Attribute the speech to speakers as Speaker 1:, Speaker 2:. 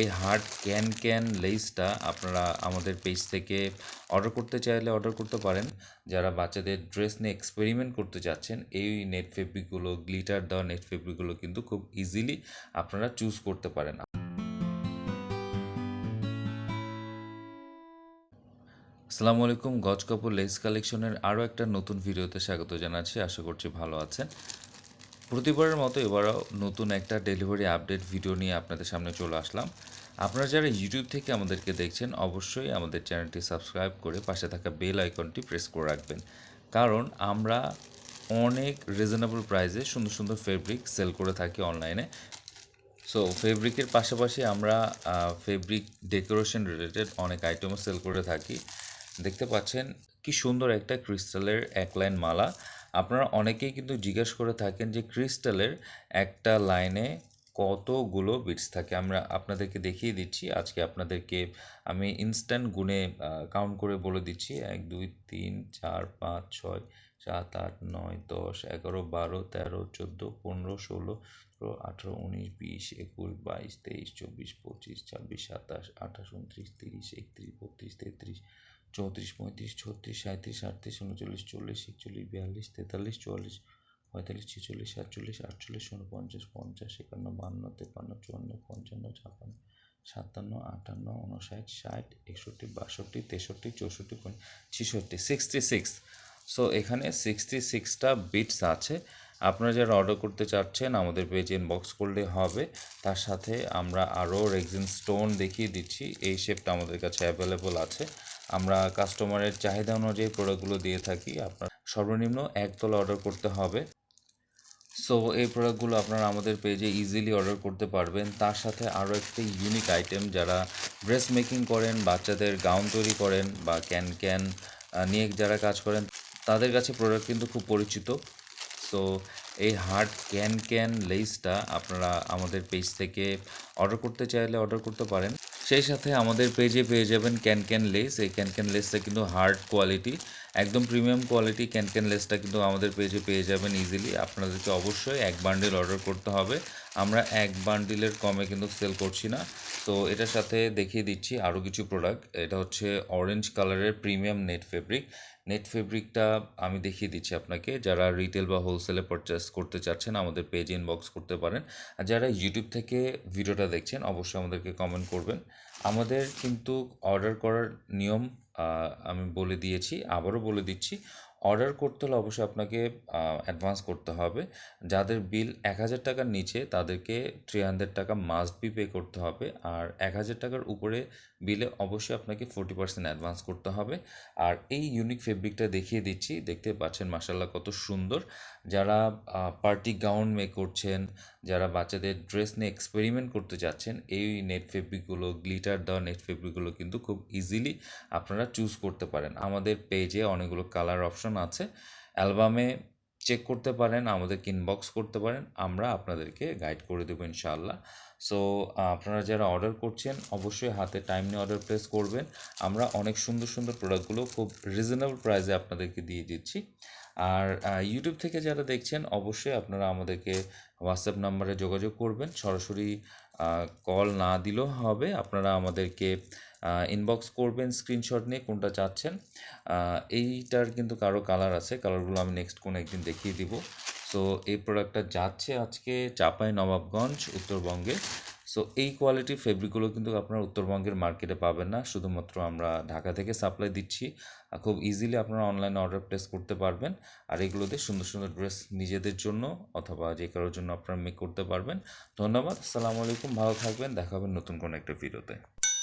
Speaker 1: এই hard can can লেসটা আপনারা আমাদের পেজ থেকে অর্ডার করতে চাইলে অর্ডার করতে পারেন যারা বাচ্চাদের ড্রেস নিয়ে এক্সপেরিমেন্ট করতে চাচ্ছেন এই নেট ফেব্রিকগুলো গ্লিটার দেওয়া নেট ফেব্রিকগুলো কিন্তু খুব ইজিলি আপনারা চুজ করতে পারেন আসসালামু আলাইকুম গজ কাপুর লেস কালেকশনের আরও একটা নতুন ভিডিওতে স্বাগত জানাচ্ছি আশা করছি ভালো আছেন প্রতিবারের মতো এবারও নতুন একটা ডেলিভারি আপডেট ভিডিও নিয়ে আপনাদের সামনে চলে আসলাম আপনারা যারা ইউটিউব থেকে আমাদেরকে দেখছেন অবশ্যই আমাদের চ্যানেলটি সাবস্ক্রাইব করে পাশে থাকা বেল আইকনটি প্রেস করে রাখবেন কারণ আমরা অনেক রিজনেবল প্রাইসে সুন্দর সুন্দর ফেব্রিক সেল করে থাকি অনলাইনে সো ফেব্রিকের পাশাপাশি আমরা ফেব্রিক ডেকোরেশন রিলেটেড অনেক আইটেমও সেল করে থাকি দেখতে পাচ্ছেন কি সুন্দর একটা ক্রিস্টালের এক লাইন মালা আপনারা অনেকেই কিন্তু জিজ্ঞেস করে থাকেন যে ক্রিস্টালের একটা লাইনে কতগুলো বিটস থাকে আমরা আপনাদেরকে দেখিয়ে দিচ্ছি আজকে আপনাদেরকে আমি ইনস্ট্যান্ট গুণে কাউন্ট করে বলে দিচ্ছি এক দুই তিন চার পাঁচ ছয় সাত আট নয় দশ এগারো বারো তেরো চোদ্দো পনেরো ষোলো সতেরো আঠেরো উনিশ বিশ একুশ বাইশ তেইশ চব্বিশ পঁচিশ ছাব্বিশ সাতাশ আঠাশ উনত্রিশ তিরিশ একত্রিশ বত্রিশ তেত্রিশ চৌত্রিশ পঁয়ত্রিশ ছত্রিশ সাঁত্রিশ আটত্রিশ উনচল্লিশ চল্লিশ একচল্লিশ বিয়াল্লিশ তেতাল্লিশ চুয়াল্লিশ পঁয়তাল্লিশ ছেচল্লিশ সাতচল্লিশ আটচল্লিশ ঊনপঞ্চাশ পঞ্চাশ একান্ন বান্ন তেপান্ন চুয়ান্ন পঞ্চান্ন ছাপান্ন সাতান্ন আটান্ন উনষাট ষাট একষট্টি বাষট্টি তেষট্টি চৌষট্টি ছেষট্টি সিক্সটি সিক্স সো এখানে সিক্সটি সিক্সটা বিটস আছে আপনারা যারা অর্ডার করতে চাচ্ছেন আমাদের পেজে ইনবক্স করলে হবে তার সাথে আমরা আরও রেক্সিন স্টোন দেখিয়ে দিচ্ছি এই শেপটা আমাদের কাছে অ্যাভেলেবল আছে আমরা কাস্টমারের চাহিদা অনুযায়ী প্রোডাক্টগুলো দিয়ে থাকি আপনার সর্বনিম্ন একতলা অর্ডার করতে হবে সো এই প্রোডাক্টগুলো আপনারা আমাদের পেজে ইজিলি অর্ডার করতে পারবেন তার সাথে আরও একটি ইউনিক আইটেম যারা ড্রেস মেকিং করেন বাচ্চাদের গাউন তৈরি করেন বা ক্যান ক্যান নিয়ে যারা কাজ করেন তাদের কাছে প্রোডাক্ট কিন্তু খুব পরিচিত সো এই হার্ট ক্যান ক্যান লেসটা আপনারা আমাদের পেজ থেকে অর্ডার করতে চাইলে অর্ডার করতে পারেন সেই সাথে আমাদের পেজে পেয়ে যাবেন ক্যান ক্যান লেস এই ক্যান ক্যান লেসটা কিন্তু হার্ড কোয়ালিটি একদম প্রিমিয়াম কোয়ালিটি ক্যান ক্যান লেসটা কিন্তু আমাদের পেজে পেয়ে যাবেন ইজিলি আপনাদেরকে অবশ্যই এক বান্ডেল অর্ডার করতে হবে আমরা এক বান্ডিলের কমে কিন্তু সেল করছি না তো এটার সাথে দেখিয়ে দিচ্ছি আরও কিছু প্রোডাক্ট এটা হচ্ছে অরেঞ্জ কালারের প্রিমিয়াম নেট ফেব্রিক নেট ফেব্রিকটা আমি দেখিয়ে দিচ্ছি আপনাকে যারা রিটেল বা হোলসেলে পারচেস করতে চাচ্ছেন আমাদের পেজ ইনবক্স করতে পারেন আর যারা ইউটিউব থেকে ভিডিওটা দেখছেন অবশ্যই আমাদেরকে কমেন্ট করবেন আমাদের কিন্তু অর্ডার করার নিয়ম আমি বলে দিয়েছি আবারও বলে দিচ্ছি অর্ডার করতে হলে অবশ্যই আপনাকে অ্যাডভান্স করতে হবে যাদের বিল এক হাজার টাকার নিচে তাদেরকে থ্রি হান্ড্রেড টাকা মাস্ট বি পে করতে হবে আর এক হাজার টাকার উপরে বিলে অবশ্যই আপনাকে ফোর্টি পার্সেন্ট অ্যাডভান্স করতে হবে আর এই ইউনিক ফেব্রিকটা দেখিয়ে দিচ্ছি দেখতে পাচ্ছেন মাসাল্লাহ কত সুন্দর যারা পার্টি গাউন মেক করছেন যারা বাচ্চাদের ড্রেস নিয়ে এক্সপেরিমেন্ট করতে চাচ্ছেন এই নেট ফেব্রিকগুলো গ্লিটার দেওয়া নেট ফেব্রিকগুলো কিন্তু খুব ইজিলি আপনারা চুজ করতে পারেন আমাদের পেজে অনেকগুলো কালার অপশন অপশান আছে অ্যালবামে চেক করতে পারেন আমাদের ইনবক্স করতে পারেন আমরা আপনাদেরকে গাইড করে দেবো ইনশাআল্লাহ সো আপনারা যারা অর্ডার করছেন অবশ্যই হাতে টাইম নিয়ে অর্ডার প্লেস করবেন আমরা অনেক সুন্দর সুন্দর প্রোডাক্টগুলো খুব রিজনেবল প্রাইসে আপনাদেরকে দিয়ে দিচ্ছি আর ইউটিউব থেকে যারা দেখছেন অবশ্যই আপনারা আমাদেরকে হোয়াটসঅ্যাপ নাম্বারে যোগাযোগ করবেন সরাসরি কল না দিলেও হবে আপনারা আমাদেরকে ইনবক্স করবেন স্ক্রিনশট নিয়ে কোনটা চাচ্ছেন এইটার কিন্তু কারো কালার আছে কালারগুলো আমি নেক্সট কোনো একদিন দেখিয়ে দিব সো এই প্রোডাক্টটা যাচ্ছে আজকে চাপাই নবাবগঞ্জ উত্তরবঙ্গে সো এই কোয়ালিটির ফেব্রিকগুলো কিন্তু আপনারা উত্তরবঙ্গের মার্কেটে পাবেন না শুধুমাত্র আমরা ঢাকা থেকে সাপ্লাই দিচ্ছি খুব ইজিলি আপনারা অনলাইনে অর্ডার প্লেস করতে পারবেন আর এগুলো দিয়ে সুন্দর সুন্দর ড্রেস নিজেদের জন্য অথবা যে কারোর জন্য আপনারা মেক করতে পারবেন ধন্যবাদ আসসালামু আলাইকুম ভালো থাকবেন দেখা হবে নতুন কোনো একটা ভিডিওতে